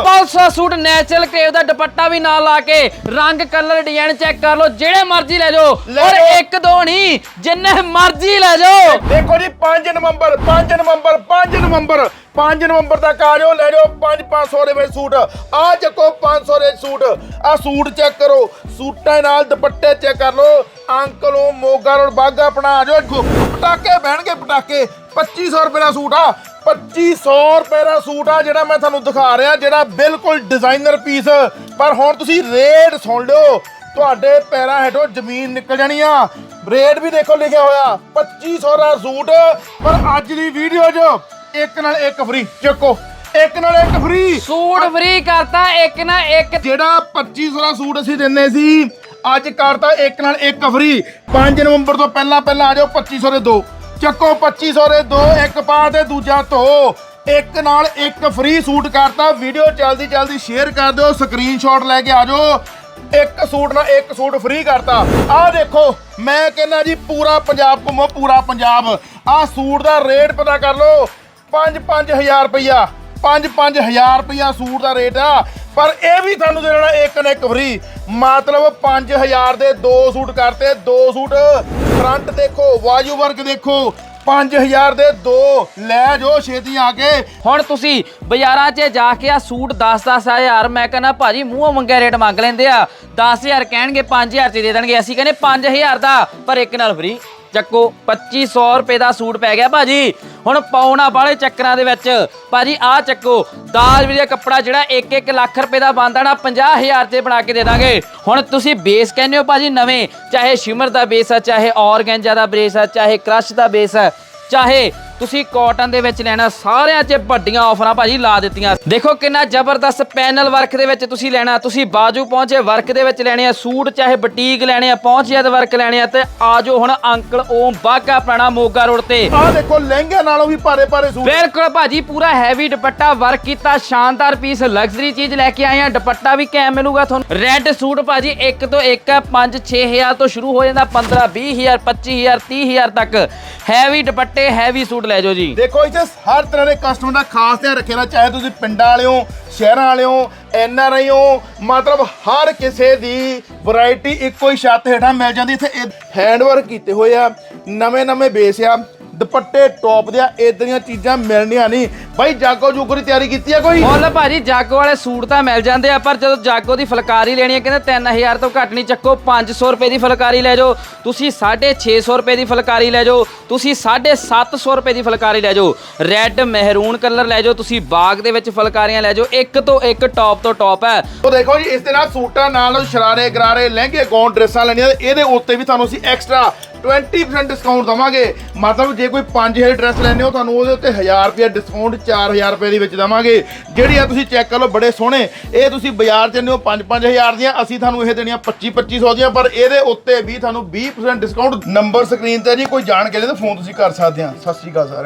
500 suit natural ਕੇਵ ਦਾ ਦੁਪੱਟਾ ਵੀ ਨਾਲ ਲਾ ਕੇ ਰੰਗ ਕਲਰ ਡਿਜ਼ਾਈਨ ਚੈੱਕ ਕਰ ਲਓ ਜਿਹੜੇ ਮਰਜ਼ੀ ਲੈ ਜਾਓ। ਲੈ ਔਰ। ਇੱਕ ਦੋ ਨਹੀਂ ਜਿੰਨੇ ਮਰਜ਼ੀ ਲੈ ਜਾਓ। ਦੇਖੋ ਜੀ 5 ਨਵੰਬਰ 5 ਨਵੰਬਰ 5 ਨਵੰਬਰ 5 ਨਵੰਬਰ ਤੱਕ ਆ ਜਾਓ ਲੈ ਜਾਓ 5 500 ਦੇ ਵਿੱਚ ਸੂਟ। ਆ ਚੱਕੋ 500 ਦੇ ਸੂਟ। ਆ ਸੂਟ ਚੈੱਕ ਕਰੋ। ਸੂਟਾਂ ਨਾਲ ਦੁਪੱਟੇ ਚੈੱਕ ਕਰ ਲਓ। ਅੰਕਲੋਂ ਮੋਗਾ ਰੋਡ ਬਾਗਾ ਆਪਣਾ ਆ ਜਾਓ ਪਟਾਕੇ ਬਹਿਣਗੇ ਪਟਾਕੇ। 2500 ਰੁਪਏ ਦਾ ਸੂਟ ਆ। 2500 ਰੁਪਏ ਦਾ ਸੂਟ ਆ ਜਿਹੜਾ ਮੈਂ ਤੁਹਾਨੂੰ ਦਿਖਾ ਰਿਹਾ ਜਿਹੜਾ ਬਿਲਕੁਲ ਡਿਜ਼ਾਈਨਰ ਪੀਸ ਪਰ ਹੁਣ ਤੁਸੀਂ ਰੇਟ ਸੁਣ ਲਿਓ ਤੁਹਾਡੇ ਪੈਰਾਂ ਹੇਠੋਂ ਜ਼ਮੀਨ ਨਿਕਲ ਜਾਣੀ ਆ। ਰੇਟ ਵੀ ਦੇਖੋ ਲਿਖਿਆ ਹੋਇਆ 2500 ਦਾ ਸੂਟ। ਪਰ ਅੱਜ ਦੀ ਵੀਡੀਓ 'ਚ ਇੱਕ ਨਾਲ ਇੱਕ ਫ੍ਰੀ ਚੱਕੋ। ਇੱਕ ਨਾਲ ਇੱਕ ਫ੍ਰੀ ਸੂਟ ਫ੍ਰੀ ਕਰਤਾ ਇੱਕ ਨਾ ਇੱਕ ਜਿਹੜਾ 2500 ਦਾ ਸੂਟ ਅਸੀਂ ਦਿੰਨੇ ਸੀ ਅੱਜ ਕਰਤਾ ਇੱਕ ਨਾਲ ਇੱਕ ਫ੍ਰੀ 5 ਨਵੰਬਰ ਤੋਂ ਪਹਿਲਾਂ ਪਹਿਲਾਂ ਆ ਜਾਓ 2500 ਦੇ ਦੋ। ਚੱਕੋ 2500 ਦੇ ਦੋ, ਇੱਕ ਪਾ ਤੇ ਦੂਜਾ ਧੋ। ਇੱਕ ਨਾਲ ਇੱਕ ਫ੍ਰੀ ਸੂਟ ਕਰਤਾ। ਵੀਡੀਓ ਜਲਦੀ ਜਲਦੀ ਸ਼ੇਅਰ ਕਰ ਦਿਓ ਸਕਰੀਨਸ਼ਾਟ ਲੈ ਕੇ ਆ ਜਾਓ। ਇੱਕ ਸੂਟ ਨਾਲ ਇੱਕ ਸੂਟ ਫ੍ਰੀ ਕਰਤਾ। ਆਹ ਦੇਖੋ, ਮੈਂ ਕਹਿੰਦਾ ਜੀ ਪੂਰਾ ਪੰਜਾਬ ਘੁੰਮੋ, ਪੂਰਾ ਪੰਜਾਬ। ਆਹ ਸੂਟ ਦਾ ਰੇਟ ਪਤਾ ਕਰ ਲਓ 5-5000 ਰੁਪਈਆ। 5-5000 ਰੁਪਇਆ ਸੂਟ ਦਾ ਰੇਟ ਆ। ਪਰ ਇਹ ਵੀ ਤੁਹਾਨੂੰ ਦੇ ਦੇਣਾ ਇੱਕ ਨਾ ਇੱਕ ਫਰੀ ਮਤਲਬ 5000 ਦੇ ਦੋ ਸੂਟ ਕਰਤੇ, ਦੋ ਸੂਟ ਫਰੰਟ ਦੇਖੋ ਵਾਜੂ ਵਰਕ ਦੇਖੋ। 5000 ਦੇ ਦੋ, ਲੈ ਜੋ ਛੇਤੀ ਆ ਕੇ। ਹੁਣ ਤੁਸੀਂ ਬਾਜ਼ਾਰਾਂ 'ਚ ਜਾ ਕੇ ਆ ਸੂਟ 10-10 ਹਜ਼ਾਰ, ਮੈਂ ਕਹਿੰਦਾ ਭਾਜੀ ਮੂੰਹੋਂ ਮੰਗਿਆ ਰੇਟ ਮੰਗ ਲੈਂਦੇ ਆ। 10000 ਕਹਿਣਗੇ 5000 'ਚ ਦੇ ਦੇਣਗੇ। ਅਸੀਂ ਕਹਿੰਦੇ 5000 ਦਾ, ਪਰ ਇੱਕ ਨਾਲ ਫ੍ਰੀ ਚੱਕੋ 2500 ਰੁਪਏ ਦਾ ਸੂਟ ਪੈ ਗਿਆ ਭਾਜੀ। ਹੁਣ ਪਾਉਣਾ ਵਾਲੇ ਚੱਕਰਾਂ ਦੇ ਵਿੱਚ, ਭਾਜੀ ਆਹ ਚੱਕੋ, ਦਾਜ ਦਾ ਕੱਪੜਾ ਜਿਹੜਾ 1-1 ਲੱਖ ਰੁਪਏ ਦਾ ਬਣਦਾ ਨਾ 50000 'ਤੇ ਬਣਾ ਕੇ ਦੇ ਦਾਂਗੇ। ਹੁਣ ਤੁਸੀਂ ਬੇਸ ਕਹਿੰਦੇ ਹੋ ਭਾਜੀ ਨਵੇਂ, ਚਾਹੇ ਸ਼ਿਮਰ ਦਾ ਬੇਸ ਆ, ਚਾਹੇ ਔਰਗੈਂਜਾ ਦਾ ਬੇਸ ਆ, ਚਾਹੇ ਕ੍ਰਸ਼ ਦਾ ਬੇਸ ਆ, ਚਾਹੇ ਤੁਸੀਂ ਕਾਟਨ ਦੇ ਵਿੱਚ ਲੈਣਾ ਸਾਰਿਆਂ 'ਚ ਵੱਡੀਆਂ ਆਫਰਾਂ ਭਾਜੀ ਲਾ ਦਿੱਤੀਆਂ। ਦੇਖੋ ਕਿੰਨਾ ਜ਼ਬਰਦਸਤ ਪੈਨਲ ਵਰਕ ਦੇ ਵਿੱਚ ਤੁਸੀਂ ਲੈਣਾ ਤੁਸੀਂ ਬਾਜੂ ਪਹੁੰਚੇ ਵਰਕ ਦੇ ਵਿੱਚ ਲੈਣੇ ਆ ਸੂਟ ਚਾਹੇ ਬੁਟੀਕ ਲੈਣੇ ਆ ਪਹੁੰਚਿਆ ਦੇ ਵਰਕ ਲੈਣੇ ਆ ਤੇ ਆਜੋ ਹੁਣ ਅੰਕਲ ਓਮ ਬਾਗਾ ਆਪਣਾ ਮੋਗਾ ਰੋਡ ਤੇ। ਆਹ ਦੇਖੋ ਲਹਿੰਗੇ ਨਾਲੋਂ ਵੀ ਭਾਰੇ ਭਾਰੇ ਸੂਟ। ਬਿਲਕੁਲ ਭਾਜੀ ਪੂਰਾ ਹੈਵੀ ਦੁਪੱਟਾ ਵਰਕ ਕੀਤਾ ਸ਼ਾਨਦਾਰ ਪੀਸ ਲਗਜ਼ਰੀ ਚੀਜ਼ ਲੈ ਕੇ ਆਏ ਆ ਦੁਪੱਟਾ ਵੀ ਕੈਮ ਮਿਲੂਗਾ ਤੁਹਾਨੂੰ। ਰੈੱਡ ਸੂਟ ਭਾਜੀ ਇੱਕ ਤੋਂ ਇੱਕ 5 6000 ਤੋਂ ਸ਼ੁਰੂ ਹੋ ਜਾਂਦਾ 15 20000 25000 30000 ਤੱਕ। ਹੈਵੀ ਦੁਪੱਟੇ ਹੈਵੀ ਸੂਟ ਲੈ ਜਾਓ ਜੀ। ਦੇਖੋ ਇੱਥੇ ਹਰ ਤਰ੍ਹਾਂ ਦੇ ਕਸਟਮਰ ਦਾ ਖਾਸ ਧਿਆਨ ਰੱਖਿਆ ਨਾ, ਚਾਹੇ ਤੁਸੀਂ ਪਿੰਡਾਂ ਵਾਲਿਓ, ਸ਼ਹਿਰਾਂ ਵਾਲਿਓ ਐਨ ਆਰ ਆਈ ਹੋ ਮਤਲਬ ਹਰ ਕਿਸੇ ਦੀ ਵੈਰਾਈਟੀ ਇੱਕੋ ਹੀ ਛੱਤ ਹੇਠਾਂ ਮਿਲ ਜਾਂਦੀ। ਇੱਥੇ ਹੈਂਡ ਕੀਤੇ ਹੋਏ ਆ ਨਵੇਂ ਨਵੇਂ ਬੇਸ ਆ, ਦੁਪੱਟੇ ਟੌਪ ਦੇ ਆ ਇਦਾਂ ਦੀਆਂ ਚੀਜ਼ਾਂ ਮਿਲਣੀਆਂ ਨਹੀਂ। ਬਾਈ ਜਾਗੋ ਜੂਗੋ ਦੀ ਤਿਆਰੀ ਕੀਤੀ ਆ ਕੋਈ? ਮੁੱਲ ਭਾਜੀ ਜਾਗੋ ਵਾਲੇ ਸੂਟ ਤਾਂ ਮਿਲ ਜਾਂਦੇ ਆ ਪਰ ਜਦੋਂ ਜਾਗੋ ਦੀ ਫੁਲਕਾਰੀ ਲੈਣੀ ਹੈ ਕਹਿੰਦੇ 3000 ਤੋਂ ਘੱਟ ਨਹੀਂ ਚੱਕੋ 500 ਰੁਪਏ ਦੀ ਫੁਲਕਾਰੀ ਲੈ ਜਾਓ। ਤੁਸੀਂ 650 ਰੁਪਏ ਦੀ ਫੁਲਕਾਰੀ ਲੈ ਜਾਓ ਤੁਸੀਂ 750 ਰੁਪਏ ਦੀ ਫੁਲਕਾਰੀ ਲੈ ਜਾਓ। ਰੈੱਡ ਮਹਿਰੂਨ ਕਲਰ ਲੈ ਜਾਓ ਤੁਸੀਂ ਬਾਗ ਦੇ ਵਿੱਚ ਫੁਲਕਾਰੀਆਂ ਲੈ ਜਾਓ। ਇੱਕ ਤੋਂ ਇੱਕ ਟੌਪ ਤੋਂ ਟੌਪ ਹੈ। ਉਹ ਦੇਖੋ ਜੀ ਇਸ ਦੇ ਨਾਲ ਸੂਟਾਂ ਨਾਲ ਸ਼ਰਾਰੇ ਗਰਾਰੇ ਲਹਿੰਗੇ ਗੌਨ ਡਰੈਸਾਂ ਲੈਣੀਆਂ ਇਹਦੇ ਉੱਤੇ ਵੀ ਤੁਹਾਨੂੰ ਅਸੀਂ ਐਕਸਟਰਾ 20% ਡਿਸਕਾਊਂਟ ਦਵਾਂਗੇ। ਮਤਲਬ ਜੇ ਕੋਈ 5000 ਡਰੈਸ ਲੈਣੇ ਹੋ ਤੁਹਾਨੂੰ ਉਹਦੇ ਉੱਤੇ 1000 ਰੁਪਏ ਡਿਸਕਾਊਂਟ 4000 ਰੁਪਏ ਦੇ ਵਿੱਚ ਦਵਾਂਗੇ। ਜਿਹੜੀਆਂ ਤੁਸੀਂ ਚੈੱਕ ਕਰ ਲਓ, ਬੜੇ ਸੋਹਣੇ। ਇਹ ਤੁਸੀਂ ਬਾਜ਼ਾਰ 'ਚ ਜਾਂਦੇ ਹੋ 5-5000 ਦੀਆਂ। ਅਸੀਂ ਤੁਹਾਨੂੰ ਇਹ ਦੇਣੀਆਂ 25-2500 ਦੀਆਂ। ਪਰ ਇਹਦੇ ਉੱਤੇ ਵੀ ਤੁਹਾਨੂੰ 20% ਡਿਸਕਾਊਂਟ ਨੰਬਰ ਸਕਰੀਨ ਤੇ ਜੀ, ਕੋਈ ਜਾਣ ਕੇ ਲੈ ਤਾਂ ਫੋਨ ਤੁਸੀਂ ਕਰ ਸਕਦੇ ਆ। ਸਤਿ ਸ਼੍ਰੀ ਅਕਾਲ ਸਰ